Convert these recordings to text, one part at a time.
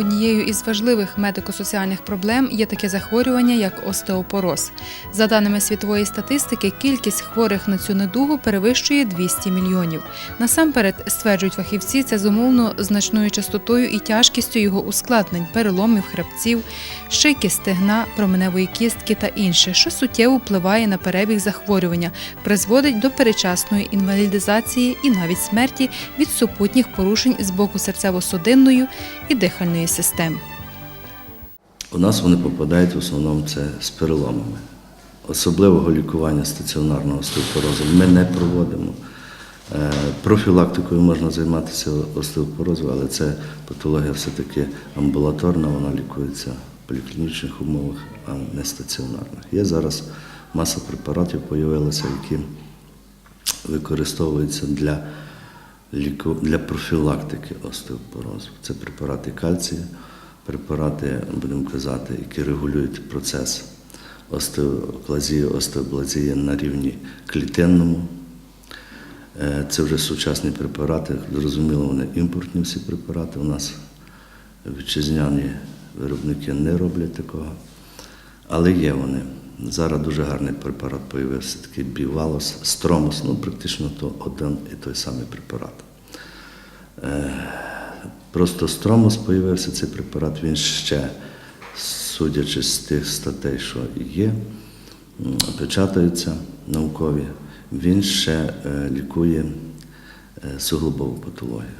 однією із важливих медико-соціальних проблем є таке захворювання, як остеопороз. За даними світової статистики, кількість хворих на цю недугу перевищує 200 мільйонів. Насамперед, стверджують фахівці, це зумовлено значною частотою і тяжкістю його ускладнень, переломів, хребців, шийки, стегна, променевої кістки та інше, що суттєво впливає на перебіг захворювання, призводить до перечасної інвалідизації і навіть смерті від супутніх порушень з боку серцево-судинної і дихальної систем. У нас вони попадають в основному це з переломами. Особливого лікування стаціонарного остеопорозу ми не проводимо. Е, Профілактикою можна займатися остеопорозу, але це патологія все-таки амбулаторна, вона лікується в поліклінічних умовах, а не стаціонарних. Є зараз маса препаратів з'явилася, які використовуються для. Для профілактики остеопорозу. Це препарати кальцію, препарати, будемо казати, які регулюють процес остеоклазії, остеоблазії на рівні клітинному. Е, Це вже сучасні препарати. Зрозуміло, вони імпортні всі препарати. У нас вітчизняні виробники не роблять такого. Але є вони. Зараз дуже гарний препарат з'явився, такий бівалос, стромос, ну практично то один і той самий препарат. Е, Просто стромос з'явився цей препарат, він ще, судячи з тих статей, що є, печатаються наукові, він ще е, лікує е, суглобову патологію.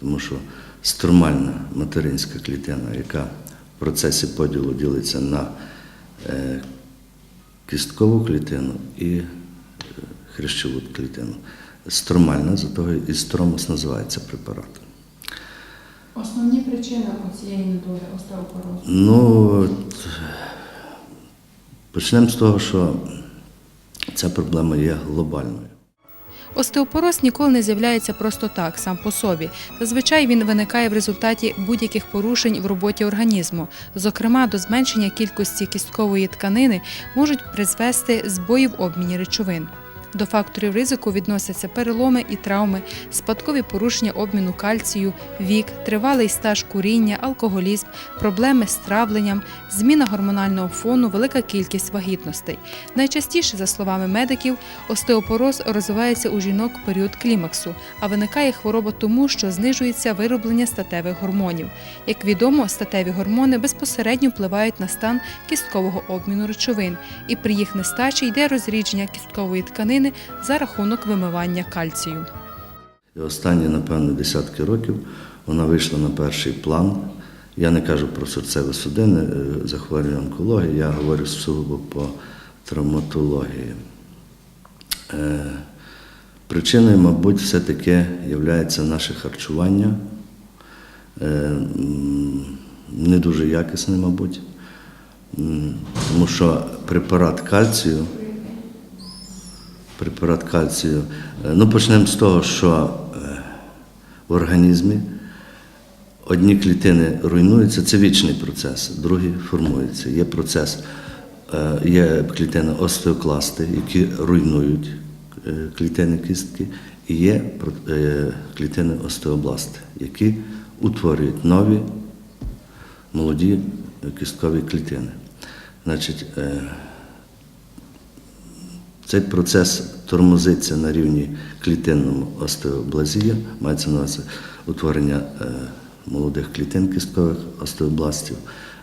Тому що стромальна материнська клітина, яка в процесі поділу ділиться на кісткову клітину і е, хрящову клітину. Стромальна, за того і стромос називається препарат. Основні причини цієї недуги остеопорозу. Ну, почнемо з того, що ця проблема є глобальною. Остеопороз ніколи не з'являється просто так, сам по собі. Зазвичай він виникає в результаті будь-яких порушень в роботі організму. Зокрема, до зменшення кількості кісткової тканини можуть призвести збої в обміні речовин. До факторів ризику відносяться переломи і травми, спадкові порушення обміну кальцію, вік, тривалий стаж куріння, алкоголізм, проблеми з травленням, зміна гормонального фону, велика кількість вагітностей. Найчастіше, за словами медиків, остеопороз розвивається у жінок в період клімаксу, а виникає хвороба тому, що знижується вироблення статевих гормонів. Як відомо, статеві гормони безпосередньо впливають на стан кісткового обміну речовин, і при їх нестачі йде розрідження кісткової тканини за рахунок вимивання кальцію. Останні, напевно, десятки років вона вийшла на перший план. Я не кажу про серцеве судини, е, захворювання онкології, я говорю сугубо по травматології. Е, Причиною, мабуть, все-таки є наше харчування, Е, не дуже якісне, мабуть, тому що препарат кальцію препарат кальцію. Е, Ну, почнемо з того, що е, в організмі одні клітини руйнуються, це вічний процес, другі формуються. Є процес, е, є клітини остеокласти, які руйнують клітини кістки, і є клітини остеобласти, які утворюють нові молоді кісткові клітини. Значить, цей процес тормозиться на рівні клітинному остеоблазія, мається на увазі утворення е, молодих клітин кісткових остеобластів.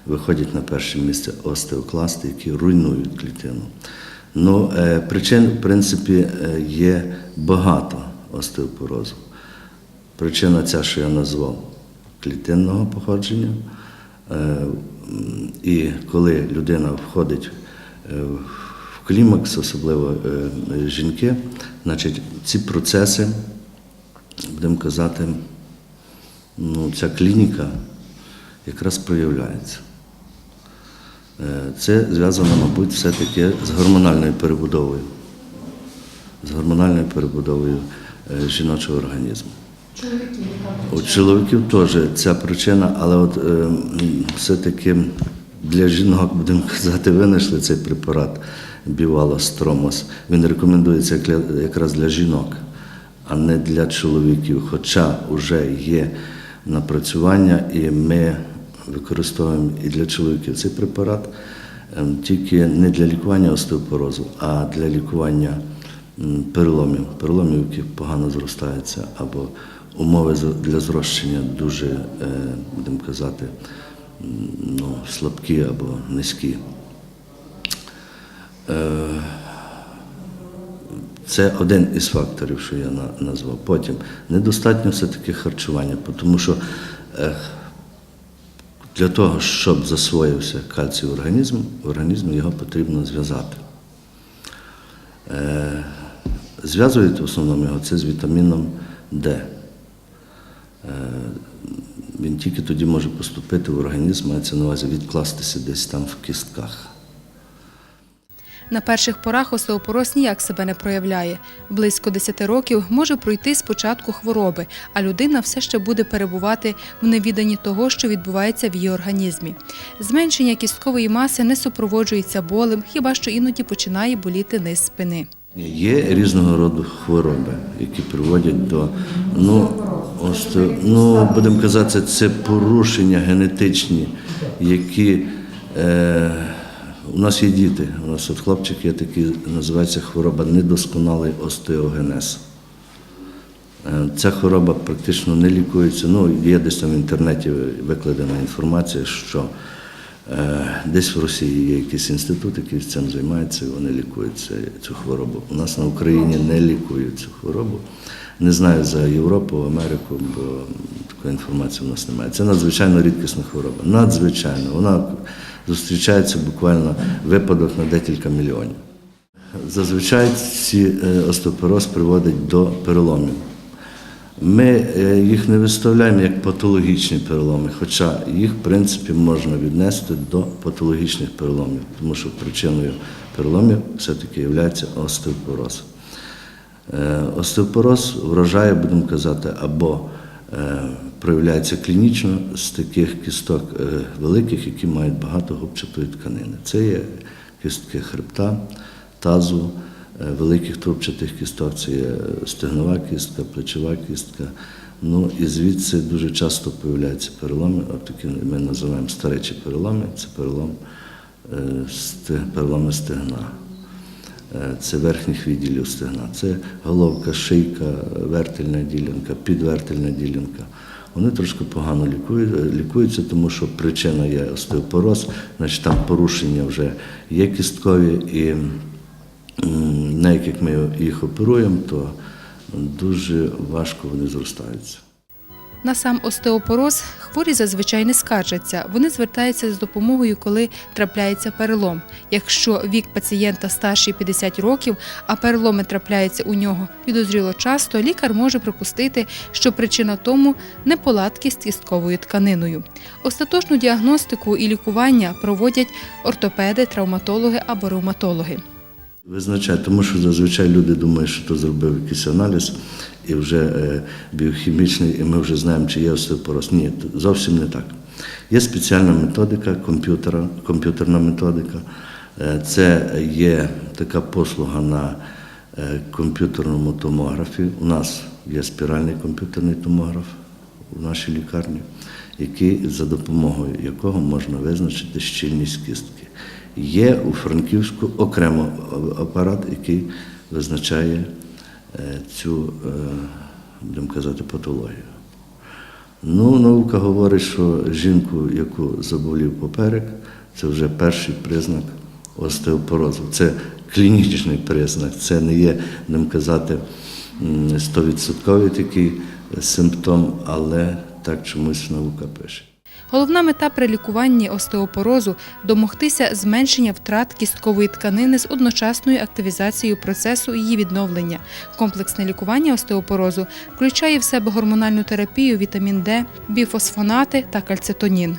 Виходять на перше місце остеокласти, які руйнують клітину. Ну, е, причин, в принципі, е, є багато остеопорозу. Причина ця, що я назвав, клітинного походження. І коли людина входить е, в клімакс, особливо е, жінки, значить ці процеси, будемо казати, ну, ця клініка якраз проявляється. Е, Це зв'язано, мабуть, все-таки з гормональною перебудовою, з гормональною перебудовою е, жіночого організму. Чоловіків, У чоловіків теж ця причина, але от е, все-таки для жінок, будемо казати, винайшли цей препарат Бівалостромос. Він рекомендується якраз для жінок, а не для чоловіків. Хоча вже є напрацювання, і ми використовуємо і для чоловіків цей препарат, ем, тільки не для лікування остеопорозу, а для лікування переломів, переломів, які погано зростаються, або умови для зрощення дуже, е, будемо казати, ну, слабкі або низькі. Е, Це один із факторів, що я назвав. Потім недостатньо все-таки харчування, тому що е, для того, щоб засвоївся кальцій в організм, в організмі його потрібно зв'язати. Е, Зв'язують в основному його це з вітаміном Д. Він тільки тоді може поступити в організм, мається на увазі відкластися десь там в кістках. На перших порах остеопороз ніяк себе не проявляє. Близько 10 років може пройти з початку хвороби, а людина все ще буде перебувати в невіданні того, що відбувається в її організмі. Зменшення кісткової маси не супроводжується болем, хіба що іноді починає боліти низ спини. Є різного роду хвороби, які приводять до ну, осте- ну будемо казати, це порушення генетичні, які е, у нас є діти. У нас от хлопчик є такий, називається хвороба недосконалий остеогенез. Е, Ця хвороба практично не лікується. Ну, є десь там в інтернеті викладена інформація, що десь в Росії є якийсь інститут, який цим займається, і вони лікують цю хворобу. У нас на Україні не лікують цю хворобу. Не знаю за Європу, Америку, бо такої інформації в нас немає. Це надзвичайно рідкісна хвороба. Надзвичайно. Вона зустрічається буквально випадок на декілька мільйонів. Зазвичай ці е, остеопороз приводить до переломів. Ми е, їх не виставляємо як патологічні переломи, хоча їх, в принципі, можна віднести до патологічних переломів, тому що причиною переломів все-таки є остеопороз. Е, Остеопороз вражає, будемо казати, або е, проявляється клінічно з таких кісток великих, які мають багато губчатої тканини. Це є кістки хребта, тазу, великих трубчатих кісток, це є стегнова кістка, плечова кістка. Ну і звідси дуже часто появляються переломи, от такі ми називаємо старечі переломи, це перелом, е, переломи стегна. Е, Це верхніх відділів стегна. Це головка, шийка, вертельна ділянка, підвертельна ділянка. Вони трошки погано лікуються, тому що причина є остеопороз, значить там порушення вже є кісткові, і навіть як ми їх оперуємо, то дуже важко вони зростаються. На сам остеопороз хворі зазвичай не скаржаться. Вони звертаються з допомогою, коли трапляється перелом. Якщо вік пацієнта старший 50 років, а переломи трапляються у нього підозріло часто, лікар може припустити, що причина тому неполадки з кістковою тканиною. Остаточну діагностику і лікування проводять ортопеди, травматологи або ревматологи. Визначає, тому що зазвичай люди думають, що то зробив якийсь аналіз і вже е, біохімічний, і ми вже знаємо, чи є остеопороз. Ні, зовсім не так. Є спеціальна методика комп'ютерна методика. Е, Це є така послуга на е, комп'ютерному томографі. У нас є спіральний комп'ютерний томограф в нашій лікарні, який, за допомогою якого можна визначити щільність кістки. Є у Франківську окремо апарат, який визначає е, цю, е, будемо казати, патологію. Ну, наука говорить, що жінку, яку заболів поперек, це вже перший признак остеопорозу. Це клінічний признак, це не є, будемо казати, м, 100% такий симптом, але так чомусь наука пише. Головна мета при лікуванні остеопорозу домогтися зменшення втрат кісткової тканини з одночасною активізацією процесу її відновлення. Комплексне лікування остеопорозу включає в себе гормональну терапію, вітамін Д, біфосфонати та кальцитонін.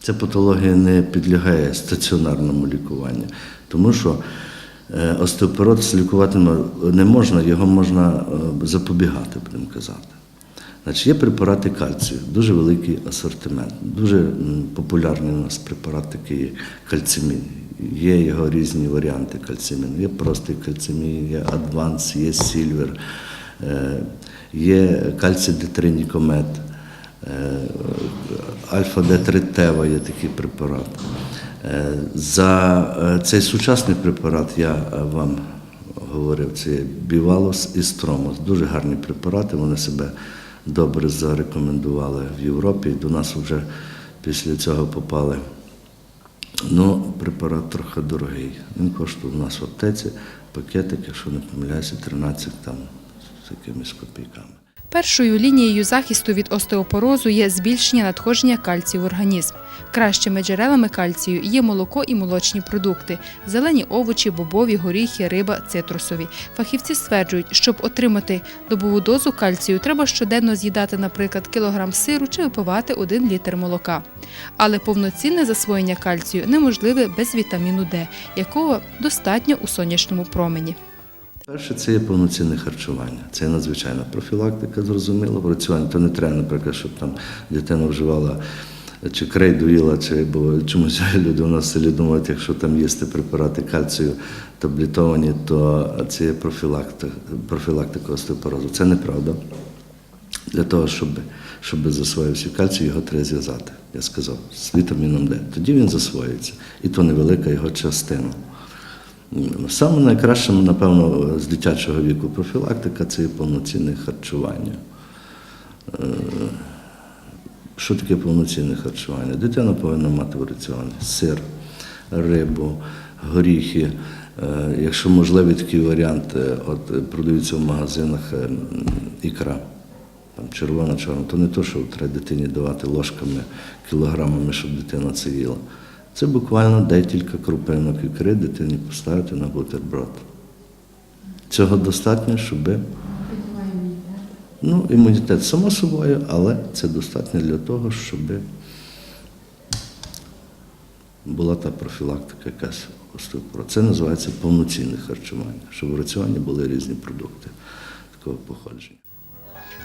Ця патологія не підлягає стаціонарному лікуванню, тому що е, остеопороз лікувати не можна, його можна е, запобігати, будемо казати. Значить, є препарати кальцію, дуже великий асортимент. Дуже популярний у нас препарат такий кальцимін. Є його різні варіанти кальциміну. Є простий кальцимін, є адванс, є сільвер, є кальцій детринікомет. Е, Е, Альфа-Д3-Тева є такий препарат. Е, За е, цей сучасний препарат я вам говорив, це Бівалос і Стромос. Дуже гарні препарати, вони себе добре зарекомендували в Європі. До нас вже після цього попали. Ну, препарат трохи дорогий. Він коштує у нас в аптеці, пакетик, якщо не помиляюся, 13 там з якимись копійками. Першою лінією захисту від остеопорозу є збільшення надходження кальцію в організм. Кращими джерелами кальцію є молоко і молочні продукти, зелені овочі, бобові, горіхи, риба, цитрусові. Фахівці стверджують, щоб отримати добову дозу кальцію, треба щоденно з'їдати, наприклад, кілограм сиру чи випивати 1 літр молока. Але повноцінне засвоєння кальцію неможливе без вітаміну Д, якого достатньо у сонячному промені. Перше, це є повноцінне харчування. Це надзвичайна профілактика, зрозуміло. Працювання то не треба, наприклад, щоб там дитина вживала чи крейду їла, чи бо чомусь люди у нас в селі думають, якщо там їсти препарати кальцію таблетовані, то це є профілактика, профілактика остеопорозу. Це неправда. Для того, щоб, щоб засвоївся кальцій, його треба зв'язати, я сказав, з вітаміном Д. Тоді він засвоюється. І то невелика його частина. Саме найкраще, напевно, з дитячого віку профілактика це повноцінне харчування. Е, Що таке повноцінне харчування? Дитина повинна мати в раціоні сир, рибу, горіхи. Е, Якщо можливий такий варіант, е, от продаються в магазинах ікра, там червона, чорна, то не то, що треба дитині давати ложками, кілограмами, щоб дитина це їла. Це буквально декілька крупинок ікри дитині поставити на бутерброд. Цього достатньо, щоб ну, імунітет само собою, але це достатньо для того, щоб була та профілактика якась остеопорозу. Це називається повноцінне харчування, щоб в раціоні були різні продукти такого походження.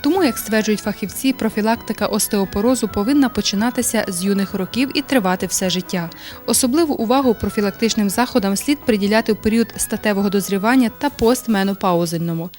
Тому, як стверджують фахівці, профілактика остеопорозу повинна починатися з юних років і тривати все життя. Особливу увагу профілактичним заходам слід приділяти у період статевого дозрівання та постменопаузальному.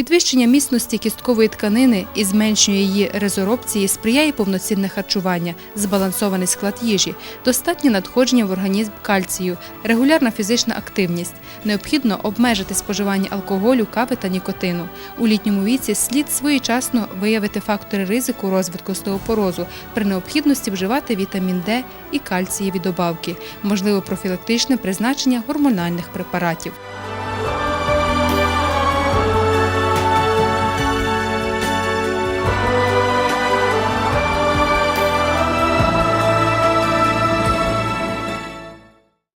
Підвищення міцності кісткової тканини і зменшення її резорбції сприяє повноцінне харчування, збалансований склад їжі, достатнє надходження в організм кальцію, регулярна фізична активність. Необхідно обмежити споживання алкоголю, кави та нікотину. У літньому віці слід своєчасно виявити фактори ризику розвитку остеопорозу, при необхідності вживати вітамін Д і кальцієві добавки, можливо профілактичне призначення гормональних препаратів.